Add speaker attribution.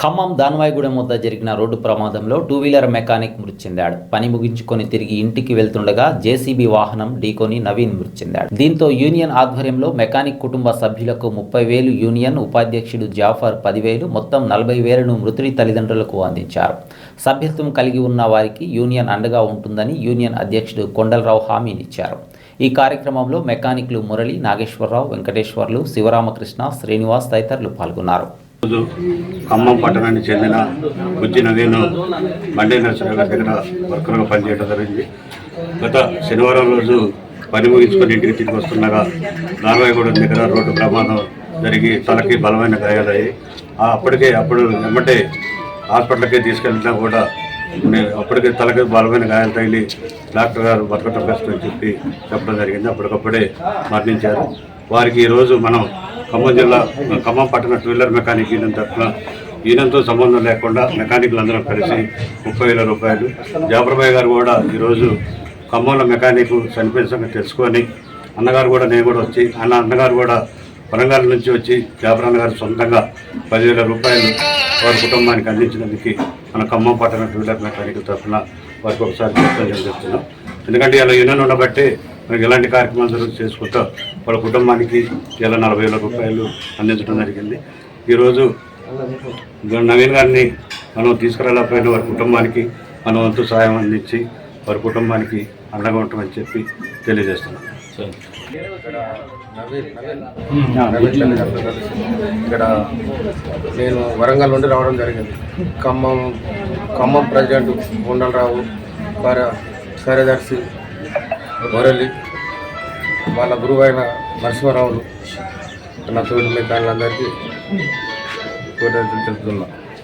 Speaker 1: ఖమ్మం దాన్వాయిగూడెం వద్ద జరిగిన రోడ్డు ప్రమాదంలో టూ వీలర్ మెకానిక్ మృతి చెందాడు పని ముగించుకొని తిరిగి ఇంటికి వెళ్తుండగా జేసీబీ వాహనం ఢీకొని నవీన్ మృతి చెందాడు దీంతో యూనియన్ ఆధ్వర్యంలో మెకానిక్ కుటుంబ సభ్యులకు ముప్పై వేలు యూనియన్ ఉపాధ్యక్షుడు జాఫర్ పదివేలు మొత్తం నలభై వేలను మృతుడి తల్లిదండ్రులకు అందించారు. సభ్యత్వం కలిగి ఉన్న వారికి యూనియన్ అండగా ఉంటుందని యూనియన్ అధ్యక్షుడు కొండలరావు హామీనిచ్చారు. ఈ కార్యక్రమంలో మెకానిక్లు మురళి నాగేశ్వరరావు వెంకటేశ్వర్లు శివరామకృష్ణ శ్రీనివాస్ తదితరులు పాల్గొన్నారు.
Speaker 2: రోజు ఖమ్మం పట్టణానికి చెందిన బుజ్జి నవీన్ బండి నరసింహ గారి దగ్గర వర్కర్గా పనిచేయడం జరిగింది. గత శనివారం రోజు పని ముగించుకొని ఇంటికి తిరిగి వస్తుండగా నార్వాయిగూడెం దగ్గర రోడ్డు ప్రమాదం జరిగి తలకి బలమైన గాయాలయ్యాయి. అప్పటికే అప్పుడు వెంబటే హాస్పిటల్కి తీసుకెళ్ళినా కూడా అప్పటికే తలకి బలమైన గాయాలు తగిలి డాక్టర్ గారు బతకటం కష్టం అని చెప్పి చెప్పడం జరిగింది. అప్పటికప్పుడే మరణించారు. వారికి ఈరోజు మనం ఖమ్మం జిల్లా ఖమ్మం పట్టణ టూ వీలర్ మెకానిక్ యూనియన్ తరఫున యూనియన్తో సంబంధం లేకుండా మెకానిక్లు అందరం కలిసి ముప్పై వేల రూపాయలు. జాఫర్బాయ్ గారు కూడా ఈరోజు ఖమ్మంలో మెకానిక్ చనిపోయిన సంగతి తెలుసుకొని అన్నగారు కూడా నేను కూడా వచ్చి అన్న అన్నగారు కూడా వరంగల్ నుంచి వచ్చి జాబర్ అన్నగారు సొంతంగా పదివేల రూపాయలు వారి కుటుంబానికి అందించినందుకు మన ఖమ్మం పట్టణ టూ వీలర్ మెకానిక్ తరఫున వారికి ఒకసారి చెప్తున్నాం. ఎందుకంటే ఇలా యూనియన్ ఉండబట్టి మనకి ఎలాంటి కార్యక్రమాలు జరుగుతూ చేసుకుంటూ వాళ్ళ కుటుంబానికి ఇలా నలభై వేల రూపాయలు అందించడం జరిగింది. ఈరోజు నవీన్ గారిని మనం తీసుకురాలేకపోయిన వారి కుటుంబానికి మన వంతు సహాయం అందించి వారి కుటుంబానికి అండగా ఉంటామని చెప్పి తెలియజేస్తున్నాం.
Speaker 3: ఇక్కడ నేను వరంగల్ నుండి రావడం జరిగింది. ఖమ్మం ఖమ్మం ప్రెసిడెంట్ గుండలరావు కార్య కార్యదర్శి మురళి వాళ్ళ గురువు అయిన నరసింహారావులు నా తోటి అందరికీ కృతజ్ఞతలు తెలుపుతున్నా.